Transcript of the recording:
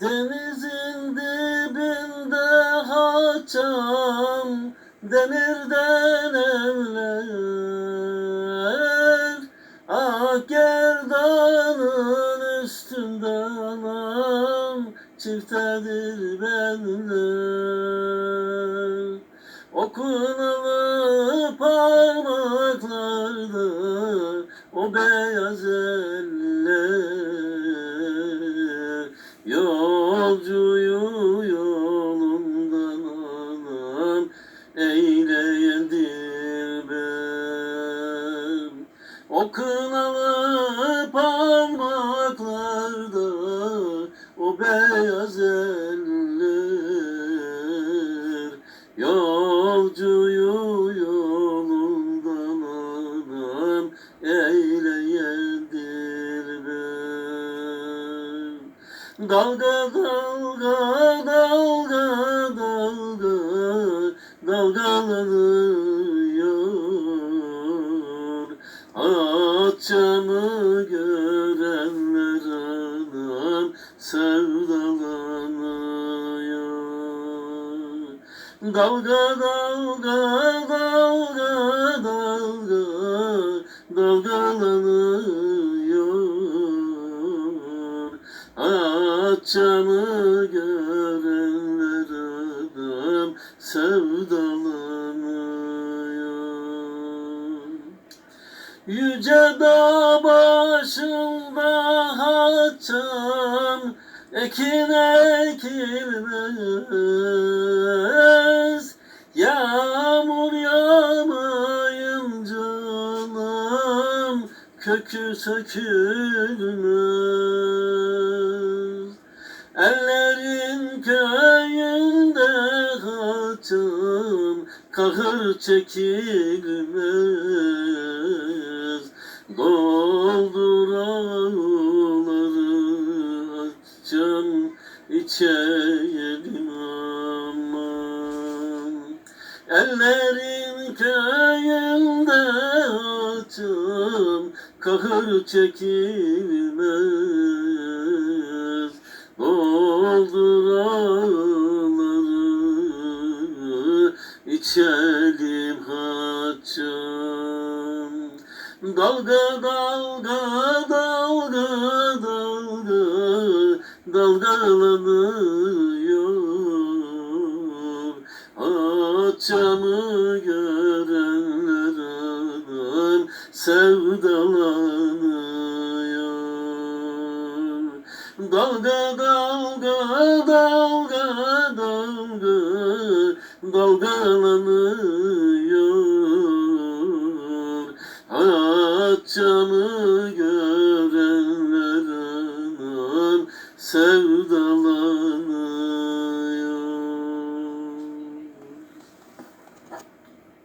Denizin dibinde haçam Demirden evler. Ak gerdanın üstünde anam Çiftedir benler Okunalı parmaklarda O beyaz alan Eyleyen dilber O kınalı parmaklarda O beyaz eller. Yolcuyu yolundan alan Eyleyen dilber Dalga dalga dalga dalga Açamı görenler anam sevdalanıyor. Dalga dalga dalga dalga dalgalanıyor. Açamı görenler adam sevdalanıyor Yüce dağ başında haçam Ekin ekilmez. Yağmur yağmayınca anam Kökü sökülmez. Ellerin haçam Kahır çekilmez. Doldur ağları açacağım içelim aman. Ellerin köyünde açım Kahır çekilmez içelim haçım. Dalga dalga dalga dalga dalgalanıyor. Açamı görenler anam sevdalanıyor. Dalga dalga dalga dalgalanıyor. Açamı görenler